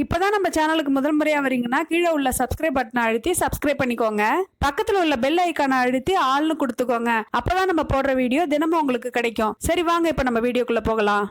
இப்போதான் நம்ம சேனலுக்கு முதல் முறையாக வரீங்கன்னா கீழே உள்ள சப்ஸ்கிரைப் பட்டனை அழுத்தி சப்ஸ்கிரைப் பண்ணிக்கோங்க. பக்கத்தில் உள்ள பெல் ஐக்கானை அழுத்தி ஆள்னு கொடுத்துக்கோங்க. அப்போதான் நம்ம போடுற வீடியோ தினமும் உங்களுக்கு கிடைக்கும். சரி வாங்க இப்போ நம்ம வீடியோக்குள்ளே போகலாம்.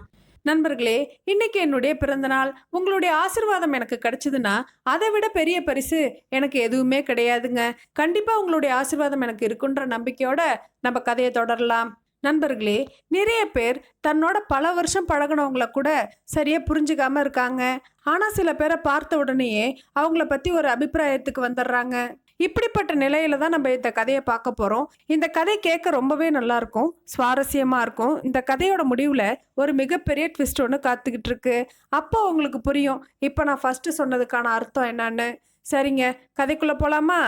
நண்பர்களே இன்னைக்கு என்னுடைய பிறந்தநாள் உங்களுடைய ஆசிர்வாதம் எனக்கு கிடைச்சதுன்னா அதை விட பெரிய பரிசு எனக்கு எதுவுமே கிடையாதுங்க. கண்டிப்பாக உங்களுடைய ஆசிர்வாதம் எனக்கு இருக்குன்ற நம்பிக்கையோட நம்ம கதையை தொடரலாம். நண்பர்களே நிறைய பேர் தன்னோட பல வருஷம் பழகுனவங்கள கூட சரியாக புரிஞ்சுக்காமல் இருக்காங்க. ஆனால் சில பேரை பார்த்த உடனேயே அவங்கள பற்றி ஒரு அபிப்பிராயத்துக்கு வந்துடுறாங்க. இப்படிப்பட்ட நிலையில தான் நம்ம இந்த கதையை பார்க்க போகிறோம் இந்த கதை கேட்க ரொம்பவே நல்லா இருக்கும் இருக்கும். இந்த கதையோட முடிவில் ஒரு மிகப்பெரிய ட்விஸ்ட் ஒன்று காத்துக்கிட்டு இருக்கு. அப்போ உங்களுக்கு புரியும் இப்போ நான் ஃபஸ்ட்டு சொன்னதுக்கான அர்த்தம் என்னன்னு. சரிங்க கதைக்குள்ளே போகலாமா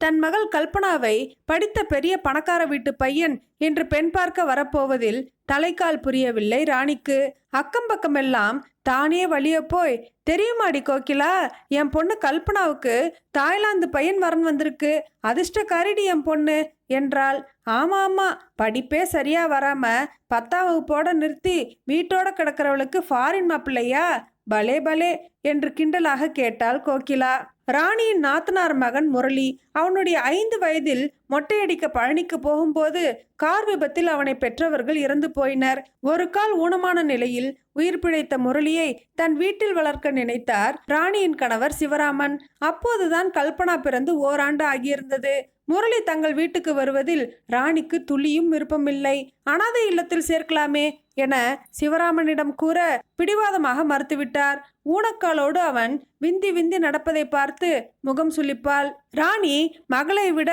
தன் மகள் கல்பனாவை படித்த பெரிய பணக்கார வீட்டு பையன் என்று பெண் பார்க்க வரப்போவதில் தலைக்கால் புரியவில்லை ராணிக்கு. அக்கம் பக்கமெல்லாம் தானே வழிய போய் தெரியுமாடி கோகிலா என் பொண்ணு கல்பனாவுக்கு தாய்லாந்து பையன் வரன் வந்திருக்கு அதிர்ஷ்டக்காரிடி என் பொண்ணு என்றாள். ஆமா ஆமா படிப்பே சரியா வராம பத்தாம் வகுப்போட நிறுத்தி வீட்டோட கிடக்கிறவளுக்கு ஃபாரின் மாப்பிள்ளையா? பலே பலே என்று கிண்டலாக கேட்டாள் கோகிலா. ராணியின் நாத்தனார் மகன் முரளி அவனுடைய ஐந்து வயதில் மொட்டையடிக்க பழனிக்கு போகும்போது கார் விபத்தில் அவனை பெற்றவர்கள் இறந்து போயினர். ஒரு கால் ஊனமான நிலையில் உயிர் பிழைத்த முரளியை தன் வீட்டில் வளர்க்க நினைத்தார் ராணியின் கணவர் சிவராமன். அப்போதுதான் கல்பனா பிறந்து ஓராண்டு ஆகியிருந்தது. முரளி தங்கள் வீட்டுக்கு வருவதில் ராணிக்கு துளியும் விருப்பமில்லை. அனாதை இல்லத்தில் சேர்க்கலாமே என சிவராமனிடம் கூற பிடிவாதமாக மறுத்துவிட்டார். ஊனக்காலோடு அவன் விந்தி விந்தி நடப்பதை பார்த்து முகம் சுளிப்பாள். ராணி மகளை விட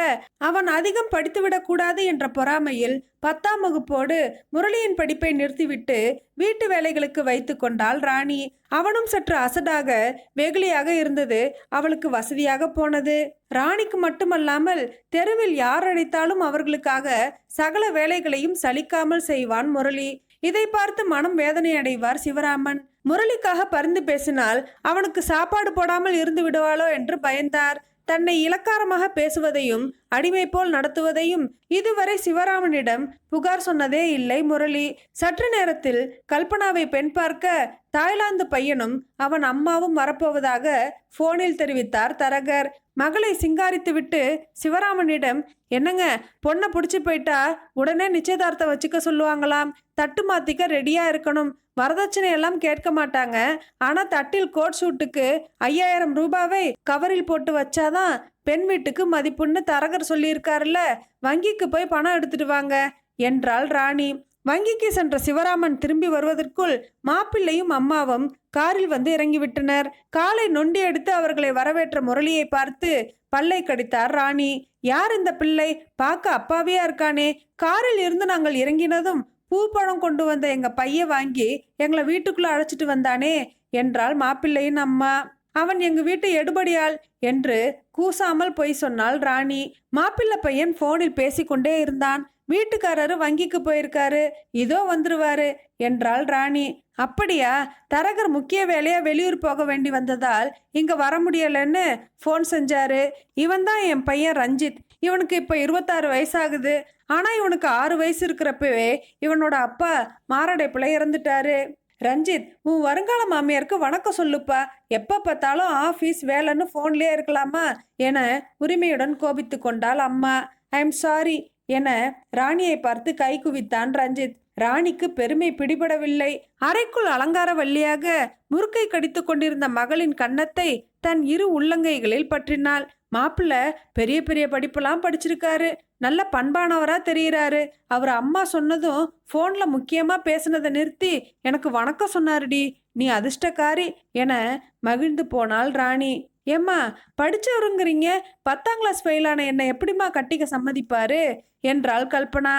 அவன் அதிகம் படித்துவிடக்கூடாது என்ற பொறாமையில் பத்தாம் வகுப்போடு முரளியின் படிப்பை நிறுத்திவிட்டு வீட்டு வேலைகளுக்கு வைத்து கொண்டாள் ராணி. அவனும் சற்று அசடாக வெகுளியாக இருந்தது அவளுக்கு வசதியாக போனது. ராணிக்கு மட்டுமல்லாமல் தெருவில் யார் அழைத்தாலும் அவர்களுக்காக சகல வேலைகளையும் சலிக்காமல் செய்வான் முரளி. இதை பார்த்து மனம் வேதனை அடைவார் சிவராமன். முரளிக்காக பரிந்து பேசினால் அவனுக்கு சாப்பாடு போடாமல் இருந்து விடுவாளோ என்று பயந்தார். தன்னை இலக்காரமாக பேசுவதையும் அடிமை போல் நடத்துவதையும் இதுவரை சிவராமனிடம் புகார் சொன்னதே இல்லை முரளி. சற்று நேரத்தில் கல்பனாவை பெண் பார்க்க தாய்லாந்து பையனும் அவன் அம்மாவும் வரப்போவதாக போனில் தெரிவித்தார் தரகர். மகளை சிங்காரித்துவிட்டு சிவராமனிடம் என்னங்க பொண்ணை பிடிச்சி போயிட்டா உடனே நிச்சயதார்த்தம் வச்சுக்க சொல்லுவாங்களாம். தட்டு மாத்திக்க ரெடியா இருக்கணும். வரதட்சணை எல்லாம் கேட்க மாட்டாங்க. ஆனா தட்டில் கோட் ஷூட்டுக்கு ஐயாயிரம் ரூபாவை கவரில் போட்டு வச்சாதான் பெண் வீட்டுக்கு மதிப்புன்னு தரகர் சொல்லியிருக்காருல்ல. வங்கிக்கு போய் பணம் எடுத்துட்டு வாங்க என்றாள் ராணி. வங்கிக்கு சென்ற சிவராமன் திரும்பி வருவதற்குள் மாப்பிள்ளையும் அம்மாவும் காரில் வந்து இறங்கிவிட்டனர். காலை நொண்டி எடுத்து அவர்களை வரவேற்ற முரளியை பார்த்து பல்லை கடித்தார் ராணி. யார் இந்த பிள்ளை? பார்க்க அப்பாவியா இருக்கானே. காரில் இருந்து நாங்கள் இறங்கினதும் பூப்பழம் கொண்டு வந்த எங்கள் பைய வாங்கி எங்களை வீட்டுக்குள்ளே அழைச்சிட்டு வந்தானே என்றாள் மாப்பிள்ளையின் அம்மா. அவன் எங்க வீட்டு எடுபடியாள் என்று கூசாமல் பொய் சொன்னாள் ராணி. மாப்பிள்ளை பையன் போனில் பேசிக்கொண்டே இருந்தான். வீட்டுக்காரரு வங்கிக்கு போயிருக்காரு. இதோ வந்துருவாரு என்றாள் ராணி. அப்படியா? தரகர் முக்கிய வேலையா வெளியூர் போக வேண்டி வந்ததால் இங்க வர முடியலன்னு ஃபோன் செஞ்சாரு. இவன் தான் என் பையன் ரஞ்சித். இவனுக்கு இப்போ இருபத்தாறு வயசாகுது. ஆனால் இவனுக்கு ஆறு வயசு இருக்கிறப்பவே இவனோட அப்பா மாரடைப்புல இறந்துட்டாரு. ரஞ்சித் உன் வருங்கால மாமியாருக்கு வணக்கம் சொல்லுப்பா. எப்போ பார்த்தாலும் ஆஃபீஸ் வேலைன்னு ஃபோன்லேயே இருக்கலாமா என உரிமையுடன் கோபித்து கொண்டாள் அம்மா. ஐ எம் சாரி என ராணியை பார்த்து கை குவித்தான் ரஞ்சித். ராணிக்கு பெருமை பிடிபடவில்லை. அறைக்குள் அலங்கார வள்ளியாக முறுக்கை கடித்து கொண்டிருந்த மகளின் கன்னத்தை தன் இரு உள்ளங்கைகளில் பற்றினாள். மாப்பிள்ள பெரிய பெரிய படிப்பெல்லாம் படிச்சிருக்காரு. நல்ல பண்பானவராக தெரியுறாரு. அவர் அம்மா சொன்னதும் ஃபோனில் முக்கியமாக பேசுனதை நிறுத்தி எனக்கு வணக்கம் சொன்னாருடி. நீ அதிர்ஷ்டக்காரி என மகிழ்ந்து போனாள் ராணி. ஏம்மா படித்தவருங்கிறீங்க பத்தாம் கிளாஸ் ஃபெயிலான என்னை எப்படிம்மா கட்டிக்க சம்மதிப்பாரு? என்றாள் கல்பனா.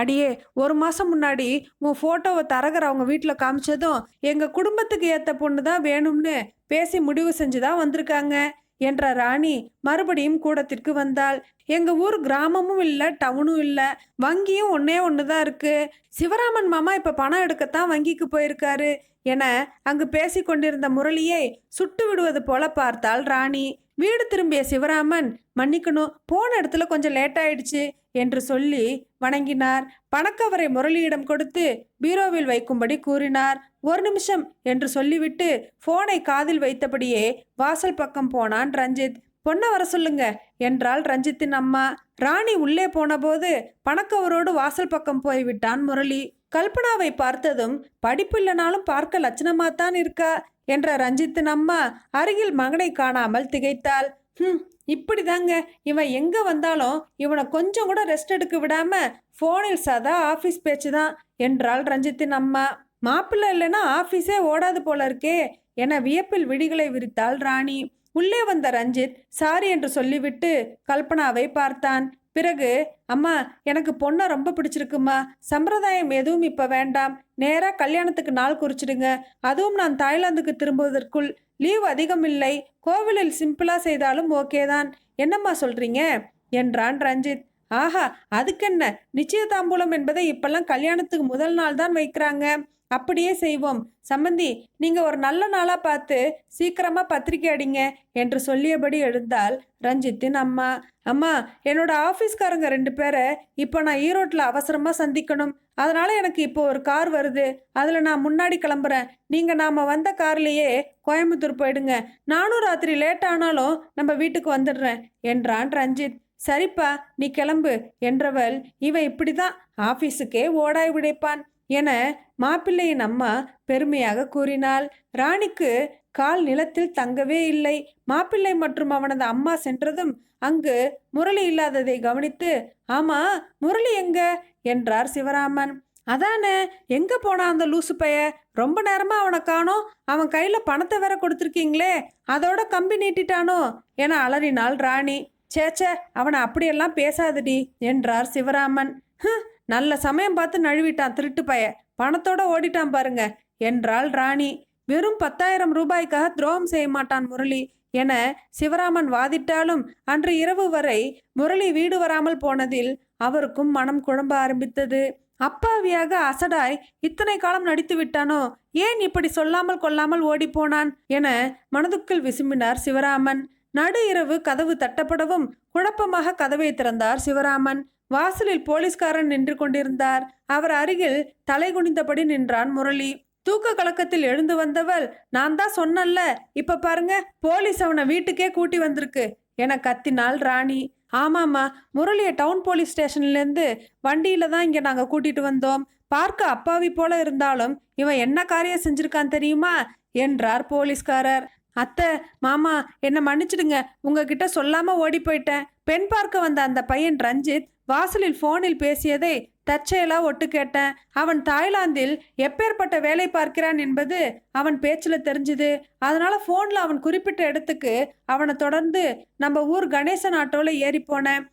அடியே ஒரு மாதம் முன்னாடி உன் ஃபோட்டோவை தரகர் அவங்க வீட்டில் காமிச்சதும் எங்கள் குடும்பத்துக்கு ஏற்ற பொண்ணு தான் வேணும்னு பேசி முடிவு செஞ்சு தான் வந்திருக்காங்க. என்ற ராணி மறுபடியும் கூடத்திற்கு வந்தாள். எங்க ஊர் கிராமமும் இல்லை டவுனும் இல்லை. வங்கியும் ஒன்றே ஒன்று தான் இருக்கு. சிவராமன் மாமா இப்போ பணம் எடுக்கத்தான் வங்கிக்கு போயிருக்காரு என அங்கு பேசி கொண்டிருந்த முரளியை சுட்டு விடுவது போல பார்த்தாள் ராணி. வீடு திரும்பிய சிவராமன் மன்னிக்கணும் போன இடத்துல கொஞ்சம் லேட் ஆயிடுச்சு என்று சொல்லி வணங்கினார். பணக்கவரை முரளியிடம் கொடுத்து பீரோவில் வைக்கும்படி கூறினார். ஒரு நிமிஷம் என்று சொல்லிவிட்டு போனை காதில் வைத்தபடியே வாசல் பக்கம் போனான் ரஞ்சித். பொண்ணை வர சொல்லுங்க என்றாள் ரஞ்சித்தின் அம்மா. ராணி உள்ளே போனபோது பணக்கவரோடு வாசல் பக்கம் போய்விட்டான் முரளி. கல்பனாவை பார்த்ததும் படிப்பு இல்லைனாலும் பார்க்க லட்சணமாத்தான் இருக்கா? என்ற ரஞ்சித்தின் அம்மா அருகில் மகனை காணாமல் திகைத்தாள். ஹம் இப்படிதாங்க. இவன் எங்க வந்தாலும் இவனை கொஞ்சம் கூட ரெஸ்ட் எடுக்க விடாம போனில் சதா ஆபீஸ் பேச்சு தான் என்றாள் ரஞ்சித்தின் அம்மா. மாப்பிள்ளை இல்லைன்னா ஆஃபீஸே ஓடாது போல இருக்கே. என வியப்பில் விடிகளை விரித்தாள் ராணி. உள்ளே வந்த ரஞ்சித் சாரி என்று சொல்லிவிட்டு கல்பனாவை பார்த்தான். பிறகு அம்மா எனக்கு பொண்ணை ரொம்ப பிடிச்சிருக்குமா சம்பிரதாயம் எதுவும் இப்போ வேண்டாம். நேராக கல்யாணத்துக்கு நாள் குறிச்சிடுங்க. அதுவும் நான் தாய்லாந்துக்கு திரும்புவதற்குள். லீவ் அதிகம் இல்லை. கோவிலில் சிம்பிளாக செய்தாலும் ஓகே தான். என்னம்மா சொல்கிறீங்க என்றான் ரஞ்சித். ஆஹா அதுக்கென்ன? நிச்சயதாம்பூலம் என்பதை இப்பெல்லாம் கல்யாணத்துக்கு முதல் நாள் தான் வைக்கிறாங்க. அப்படியே செய்வோம். சம்பந்தி நீங்க ஒரு நல்ல நாளா பார்த்து சீக்கிரமா பத்திரிக்கை அடிங்க என்று சொல்லியபடி எழுந்தால் ரஞ்சித்தின் அம்மா. அம்மா என்னோட ஆஃபீஸ்காரங்க ரெண்டு பேரை இப்போ நான் ஈரோட்டில் அவசரமாக சந்திக்கணும். அதனால எனக்கு இப்போ ஒரு கார் வருது. அதில் நான் முன்னாடி கிளம்புறேன். நீங்கள் நாம் வந்த கார்லேயே கோயம்புத்தூர் போயிடுங்க. நானும் ராத்திரி லேட் ஆனாலும் நம்ம வீட்டுக்கு வந்துடுறேன் என்றான் ரஞ்சித். சரிப்பா நீ கிளம்பு என்றவள். இவன் இப்படி தான் ஆஃபீஸுக்கே ஓடாய் விடைப்பான் என மாப்பிள்ளையின் அம்மா பெருமையாக கூறினாள். ராணிக்கு கால் நிலத்தில் தங்கவே இல்லை. மாப்பிள்ளை மற்றும் அவனது அம்மா சென்றதும் அங்கு முரளி இல்லாததை கவனித்து ஆமா முரளி எங்க? என்றார் சிவராமன். அதானே எங்க போனா அந்த லூசு பைய? ரொம்ப நேரமா அவனை காணோம். அவன் கையில பணத்தை வேற கொடுத்துருக்கீங்களே அதோட கம்பி நீட்டிட்டானோ? என அலறினாள் ராணி. சேச்சே அவனை அப்படியெல்லாம் பேசாதடி என்றார் சிவராமன். "ஹ், நல்ல சமயம் பார்த்து நழுவிட்டான் திருட்டு பய. பணத்தோட ஓடிட்டான் பாருங்க. என்றாள் ராணி. வெறும் பத்தாயிரம் ரூபாய்க்காக துரோகம் செய்ய மாட்டான் முரளி என சிவராமன் வாதிட்டாலும் அன்று இரவு வரை முரளி வீடு வராமல் போனதில் அவருக்கும் மனம் குழம்ப ஆரம்பித்தது. அப்பாவியாக அசடாய் இத்தனை காலம் நடித்து விட்டானோ? ஏன் இப்படி சொல்லாமல் கொள்ளாமல் ஓடிப்போனான் என மனதுக்குள் விசும்பினார் சிவராமன். நடு இரவு கதவு தட்டப்படவும் குழப்பமாக கதவை திறந்தார் சிவராமன். வாசலில் போலீஸ்காரன் நின்று கொண்டிருந்தார். அவர் அருகில் தலை குனிந்தபடி நின்றான் முரளி. தூக்க கலக்கத்தில் எழுந்து வந்தவள் நான் தான் சொன்னல்ல இப்ப பாருங்க போலீஸ் அவனை வீட்டுக்கே கூட்டி வந்திருக்கு என கத்தினாள் ராணி. ஆமாம்மா முரளியை டவுன் போலீஸ் ஸ்டேஷன்லேருந்து வண்டியில தான் இங்கே நாங்கள் கூட்டிட்டு வந்தோம். பார்க்க அப்பாவி போல இருந்தாலும் இவன் என்ன காரியம் செஞ்சிருக்கான் தெரியுமா? என்றார் போலீஸ்காரர். அத்தை மாமா என்னை மன்னிச்சிடுங்க. உங்ககிட்ட சொல்லாமல் ஓடி போயிட்டேன். பெண் பார்க்க வந்த அந்த பையன் ரஞ்சித் வாசலில் போனில் பேசியதை தற்செயலா ஒட்டு கேட்டேன் அவன் தாய்லாந்தில் எப்பேற்பட்ட வேலை பார்க்கிறான் என்பது அவன் பேச்சில் தெரிஞ்சுது. அதனால ஃபோனில் அவன் குறிப்பிட்ட இடத்துக்கு அவனை தொடர்ந்து நம்ம ஊர் கணேசன் ஆட்டோவில் ஏறி போனேன்.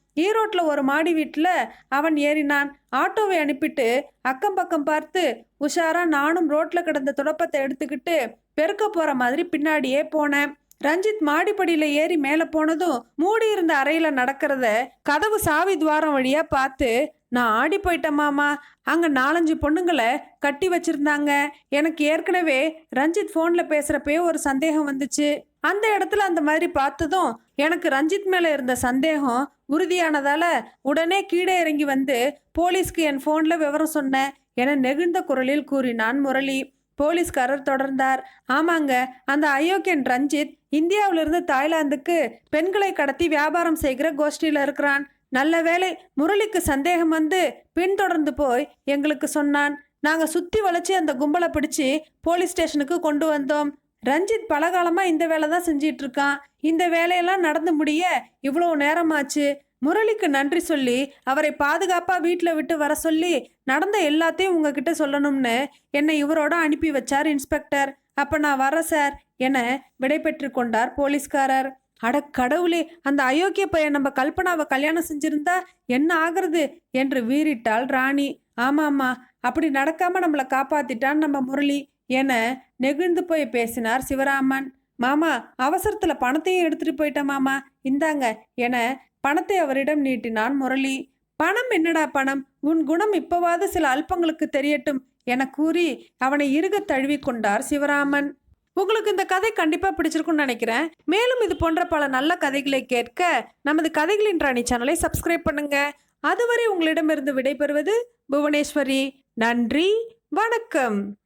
ஒரு மாடி வீட்டில் அவன் ஏறினான். ஆட்டோவை அனுப்பிட்டு அக்கம் பக்கம் பார்த்து உஷாரா நானும் ரோட்டில் கிடந்த துடப்பத்தை எடுத்துக்கிட்டு பெருக்க போகிற மாதிரி பின்னாடியே போனேன். ரஞ்சித் மாடிப்படியில் ஏறி மேலே போனதும் மூடி இருந்த அறையில் நடக்கிறத கதவு சாவி துவாரம் வழியாக பார்த்து நான் ஆடி போயிட்டேன் மாமா. அங்கே நாலஞ்சு பொண்ணுங்களை கட்டி வச்சுருந்தாங்க. எனக்கு ஏற்கனவே ரஞ்சித் ஃபோனில் பேசுகிறப்பயே ஒரு சந்தேகம் வந்துச்சு. அந்த இடத்துல அந்த மாதிரி பார்த்ததும் எனக்கு ரஞ்சித் மேலே இருந்த சந்தேகம் உறுதியானதால் உடனே கீழே இறங்கி வந்து போலீஸ்க்கு என் ஃபோனில் விவரம் சொன்னேன் என நெகிழ்ந்த குரலில் கூறினான் முரளி. போலீஸ்காரர் தொடர்ந்தார். ஆமாங்க அந்த அயோக்கியன் ரஞ்சித் இந்தியாவிலிருந்து தாய்லாந்துக்கு பெண்களை கடத்தி வியாபாரம் செய்கிற கோஷ்டியில் இருக்கிறான். நல்ல வேளை முரளிக்கு சந்தேகம் வந்து பின்தொடர்ந்து போய் எங்களுக்கு சொன்னான். நாங்கள் சுற்றி வளைச்சி அந்த கும்பலை பிடிச்சி போலீஸ் ஸ்டேஷனுக்கு கொண்டு வந்தோம். ரஞ்சித் பலகாலமாக இந்த வேலை தான் செஞ்சிட்டு இருக்கான். இந்த வேலையெல்லாம் நடந்து முடிய இவ்வளோ நேரமாச்சு. முரளிக்கு நன்றி சொல்லி அவரை பாதுகாப்பாக வீட்டில் விட்டு வர சொல்லி நடந்த எல்லாத்தையும் உங்ககிட்ட சொல்லணும்னு என்னை இவரோட அனுப்பி வச்சார் இன்ஸ்பெக்டர். அப்போ நான் வரேன் சார். என விடைபெற்று கொண்டார் போலீஸ்காரர். அட கடவுளே அந்த அயோக்கிய பையன் நம்ம கல்பனாவை கல்யாணம் செஞ்சிருந்தா என்ன ஆகிறது? என்று வீறிட்டாள் ராணி. ஆமாம்மா அப்படி நடக்காம நம்மளை காப்பாத்திட்டான் நம்ம முரளி என நெகிழ்ந்து போய் பேசினார் சிவராமன். மாமா அவசரத்துல பணத்தையும் எடுத்துட்டு போயிட்டேன் மாமா இந்தாங்க என பணத்தை அவரிடம் நீட்டினான் முரளி. பணம் என்னடா பணம்? உன் குணம் இப்போவாது சில அல்பங்களுக்கு தெரியட்டும் என கூறி அவனை இருக தழுவி கொண்டார் சிவராமன். உங்களுக்கு இந்த கதை கண்டிப்பாக பிடிச்சிருக்கும்னு நினைக்கிறேன். மேலும் இது போன்ற பல நல்ல கதைகளை கேட்க நமது கதைகளின் ராணி சேனலை சப்ஸ்கிரைப் பண்ணுங்க. அதுவரை உங்களிடமிருந்து விடைபெறுவது புவனேஸ்வரி. நன்றி. வணக்கம்.